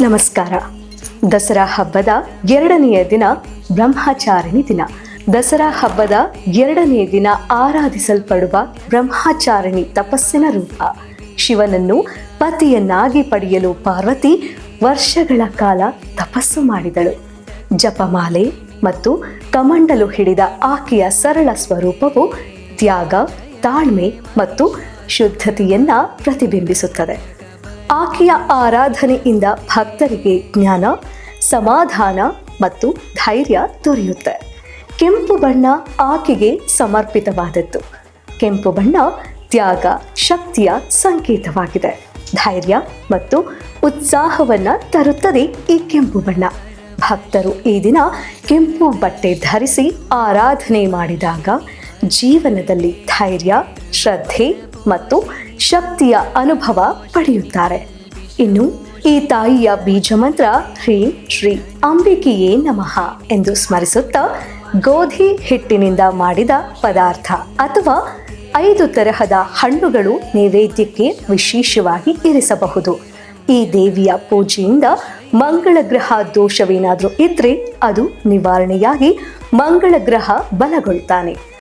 ನಮಸ್ಕಾರ. ದಸರಾ ಹಬ್ಬದ ಎರಡನೆಯ ದಿನ ಬ್ರಹ್ಮಚಾರಿಣಿ ದಿನ. ದಸರಾ ಹಬ್ಬದ ಎರಡನೆಯ ದಿನ ಆರಾಧಿಸಲ್ಪಡುವ ಬ್ರಹ್ಮಚಾರಿಣಿ ತಪಸ್ಸಿನ ರೂಪ. ಶಿವನನ್ನು ಪತಿಯನ್ನಾಗಿ ಪಡೆಯಲು ಪಾರ್ವತಿ ವರ್ಷಗಳ ಕಾಲ ತಪಸ್ಸು ಮಾಡಿದಳು. ಜಪಮಾಲೆ ಮತ್ತು ಕಮಂಡಲು ಹಿಡಿದ ಆಕೆಯ ಸರಳ ಸ್ವರೂಪವು ತ್ಯಾಗ, ತಾಳ್ಮೆ ಮತ್ತು ಶುದ್ಧತೆಯನ್ನ ಪ್ರತಿಬಿಂಬಿಸುತ್ತದೆ. ಆಕೆಯ ಆರಾಧನೆಯಿಂದ ಭಕ್ತರಿಗೆ ಜ್ಞಾನ, ಸಮಾಧಾನ ಮತ್ತು ಧೈರ್ಯ ದೊರೆಯುತ್ತೆ. ಕೆಂಪು ಬಣ್ಣ ಆಕೆಗೆ ಸಮರ್ಪಿತವಾದದ್ದು. ಕೆಂಪು ಬಣ್ಣ ತ್ಯಾಗ, ಶಕ್ತಿಯ ಸಂಕೇತವಾಗಿದೆ. ಧೈರ್ಯ ಮತ್ತು ಉತ್ಸಾಹವನ್ನು ತರುತ್ತದೆ ಈ ಕೆಂಪು ಬಣ್ಣ. ಭಕ್ತರು ಈ ದಿನ ಕೆಂಪು ಬಟ್ಟೆ ಧರಿಸಿ ಆರಾಧನೆ ಮಾಡಿದಾಗ ಜೀವನದಲ್ಲಿ ಧೈರ್ಯ, ಶ್ರದ್ಧೆ ಮತ್ತು ಶಕ್ತಿಯ ಅನುಭವ ಪಡೆಯುತ್ತಾರೆ. ಇನ್ನು, ಈ ತಾಯಿಯ ಬೀಜ ಮಂತ್ರ, ಹ್ರೀಂ ಶ್ರೀ ಅಂಬಿಕೆಯೇ ನಮಃ ಎಂದು ಸ್ಮರಿಸುತ್ತಾ ಗೋಧಿ ಹಿಟ್ಟಿನಿಂದ ಮಾಡಿದ ಪದಾರ್ಥ ಅಥವಾ ಐದು ತರಹದ ಹಣ್ಣುಗಳು ನೈವೇದ್ಯಕ್ಕೆ ವಿಶೇಷವಾಗಿ ಇರಿಸಬಹುದು. ಈ ದೇವಿಯ ಪೂಜೆಯಿಂದ ಮಂಗಳ ಗ್ರಹ ದೋಷವೇನಾದರೂ ಇದ್ರೆ ಅದು ನಿವಾರಣೆಯಾಗಿ ಮಂಗಳ ಗ್ರಹ ಬಲಗೊಳ್ತಾನೆ.